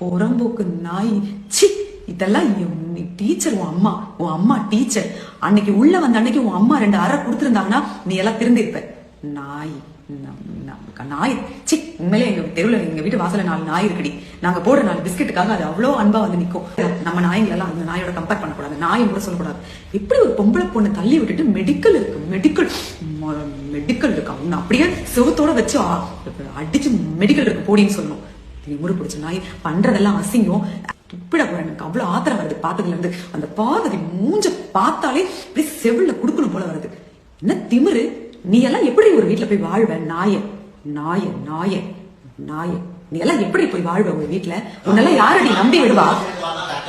புறம்போக்கு நாய் சி இதெல்லாம் என் டீச்சர் உன் அம்மா உன் அம்மா டீச்சர் அன்னைக்கு உள்ள வந்த அன்னைக்கு உன் அம்மா ரெண்டு அரை கொடுத்துருந்தாங்கன்னா நீ எல்லாம் திருந்திருப்ப. நாய் நாய். சி உண்மையிலே எங்க தெருவுல எங்க வீட்டு வாசல நாலு நாய் இருக்குடி. நாங்க போடுற நாலு பிஸ்கெட்டுக்காக அது அவ்வளோ அன்பா வந்து நிக்கும். நம்ம நாய்ங்களெல்லாம் அந்த நாயோட கம்பேர் பண்ணக்கூடாது. நாயை கூட சொல்லக்கூடாது. எப்படி ஒரு பொம்பளை பொண்ணு தள்ளி விட்டுட்டு மெடிக்கல் இருக்கு. மெடிக்கல் மெடிக்கல் இருக்கு? அவனை அப்படியே சிவத்தோட வச்சு அடிச்சு மெடிக்கல் இருக்கு. போடின்னு சொல்லணும். திமுரு பிடிச்ச நாய் பண்றதெல்லாம் அசிங்கம். துப்பிட போறேன். எனக்கு அவ்வளவு ஆத்திரம் வருது. பார்த்ததுல இருந்து. அந்த பார்வதி மூஞ்ச பார்த்தாலே இப்படி செவில்ல குடுக்கணும் போல வருது. என்ன திமிரு? நீ எல்லாம் எப்படி ஒரு வீட்டுல போய் வாழ்வ? நாய நாய நாய நாய. நீ எல்லாம் எப்படி போய் வாழ்வ ஒரு வீட்டுல உன்னெல்லாம் யாரடி நம்பி விடுவா?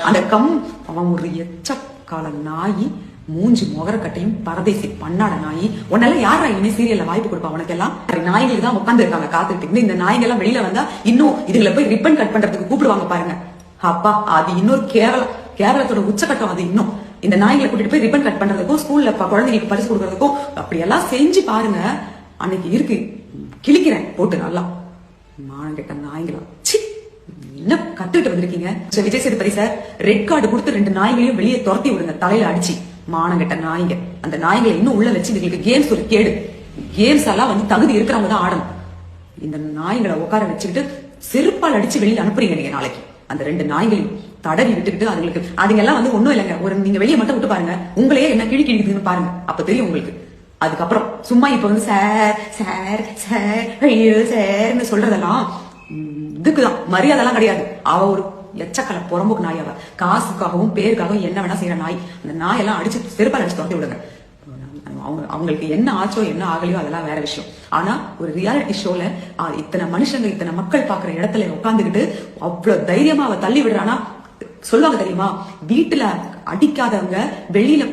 அந்த கம் அவன் ஒரு எச்சக்கால நாயி மூஞ்சி முகரக்கட்டையும் பரதேசி பண்ணாட நாய். உன்னெல்லாம் யாரா இனிமே சீரியல்ல வாய்ப்பு கொடுப்பா உனக்கெல்லாம்? நாய்கள் தான் உட்கார்ந்து இருக்காங்க காத்துட்டு இந்த நாய்கள் எல்லாம் வெளியில வந்தா இன்னும் இதுல போய் ரிப்பன் கட் பண்றதுக்கு கூப்பிடுவாங்க பாருங்க. அப்பா அது இன்னொரு கேரள கேரளத்தோட உச்சகட்டம் அது இன்னும். இந்த நாய்களை கூட்டிட்டு போய் ரிப்பன் கட் பண்றதுக்கும் ஸ்கூல்ல ப- குழந்தைங்களுக்கு பரிசு கொடுக்கறதுக்கும் அப்படி எல்லாம் செஞ்சு பாருங்க. அன்னைக்கு இருக்கு. கிழிக்கிறேன் போட்டு நல்லா. மானங்கிட்ட நாய்களா. சி என்ன கத்துக்கிட்டு வந்திருக்கீங்க? Vijay Sethupathi sir red card கொடுத்து ரெண்டு நாய்களையும் வெளியே துரத்தி விடுங்க தலையில அடிச்சு. மானங்கட்ட நாய்ங்க அந்த நாய்களை இன்னும் உள்ள வச்சு இதுங்களுக்கு கேம்ஸ் ஒரு கேடு. கேம்ஸ் எல்லாம் வந்து தகுதி இருக்கிறவங்க தான் ஆடணும். இந்த நாய்களை உட்கார வச்சுக்கிட்டு செருப்பால் அடிச்சு வெளியில் அனுப்புறீங்க நீங்க நாளைக்கு. அந்த ரெண்டு நாய்களையும் தடவி விட்டுக்கிட்டு அதுங்களுக்கு அதுங்க எல்லாம் வந்து ஒண்ணும் இல்லைங்க. ஒரு நீங்க வெளியே மட்டும் விட்டு பாருங்க. உங்களையே என்ன கிழி கிழிக்குதுன்னு பாருங்க. அப்ப தெரியும் உங்களுக்கு. அதுக்கப்புறம் சும்மா இப்ப வந்து சார் சார் சார் ஐயோ சார்னு சொல்றதெல்லாம் உம், இதுக்குதான். மரியாதைலாம் கிடையாது. அவ ஒரு எச்சக்கல புறம்புக்கு நாய் அவ. காசுக்காகவும் பேருக்காகவும் என்ன வேணா செய்யற நாய். அந்த நாயெல்லாம் அடிச்சு செருப்பால் அடிச்சு துரத்தி விடுங்க. அவங்க அவங்களுக்கு என்ன ஆச்சோ என்ன ஆகலையோ அதெல்லாம் வேற விஷயம். ஆனா ஒரு ரியாலிட்டி ஷோல இத்தனை மனுஷங்க இத்தனை மக்கள் பாக்குற இடத்துல உட்காந்துக்கிட்டு அவ்வளவு தைரியமா அவ தள்ளி விடுறானா? சொல்லுவாங்க தெரியுமா? வீட்டுல அடிக்காதவங்க வெளியில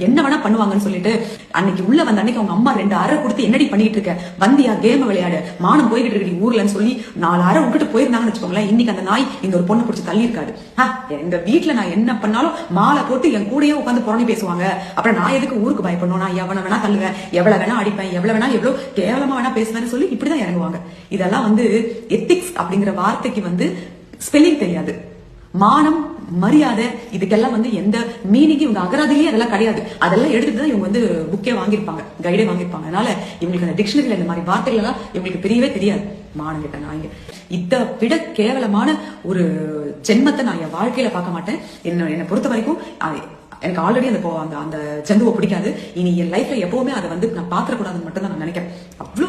என்ன வேணா பண்ணுவாங்கன்னு சொல்லிட்டு அன்னைக்கு உள்ள வந்த அன்னைக்கு அவங்க அம்மா ரெண்டு அறை கொடுத்து என்னடி பண்ணிட்டு இருக்க? வந்தியா கேம் விளையாடு. மானம் போய்கிட்டு இருக்கு ஊர்லன்னு சொல்லி நாலு அரை விட்டுட்டு போயிருந்தாங்கன்னு வச்சுக்கோங்களேன். இன்னைக்கு அந்த நாய் இந்த ஒரு பொண்ணு பிடிச்சி தள்ளி இருக்காது ஆ, எங்க வீட்டுல நான் என்ன பண்ணாலும் மாலை போட்டு என் கூடயே உட்காந்து புறணி பேசுவாங்க. அப்புறம் நான் எதுக்கு ஊருக்கு பயப்படணும்? நான் எவனை வேணா தள்ளுவேன். எவ்வளவு வேணா அடிப்பேன். எவ்வளவு வேணா எவ்வளவு கேவலமா வேணா பேசுவேன்னு சொல்லி இப்படிதான் இறங்குவாங்க. இதெல்லாம் வந்து எத்திக்ஸ் அப்படிங்கிற வார்த்தைக்கு வந்து ஸ்பெல்லிங் தெரியாது. மானம் மரியாதை இதுக்கெல்லாம் வந்து எந்த மீனிங்கும் இவங்க அகராதிலேயே அதெல்லாம் கிடையாது. அதெல்லாம் எடுத்துட்டு தான் இவங்க வந்து புக்கே வாங்கியிருப்பாங்க கைடே வாங்கியிருப்பாங்க. அதனால இவங்களுக்கு அந்த டிக்ஷனரியில் இந்த மாதிரி வார்த்தைகள் எல்லாம் இவங்களுக்கு தெரியவே தெரியாது. மானம் கிட்ட நாய்ங்க. இதை விட கேவலமான ஒரு ஜென்மத்தை நான் என் வாழ்க்கையில பார்க்க மாட்டேன். என்ன என்னை பொறுத்த வரைக்கும் எனக்கு ஆல்ரெடி அந்த அந்த அந்த ஜந்துவை பிடிக்காது. இனி என் லைஃப்ல எப்பவுமே அதை வந்து நான் பாத்திரக்கூடாதுன்னு மட்டும் தான் நான் நினைக்கிறேன். அவ்வளோ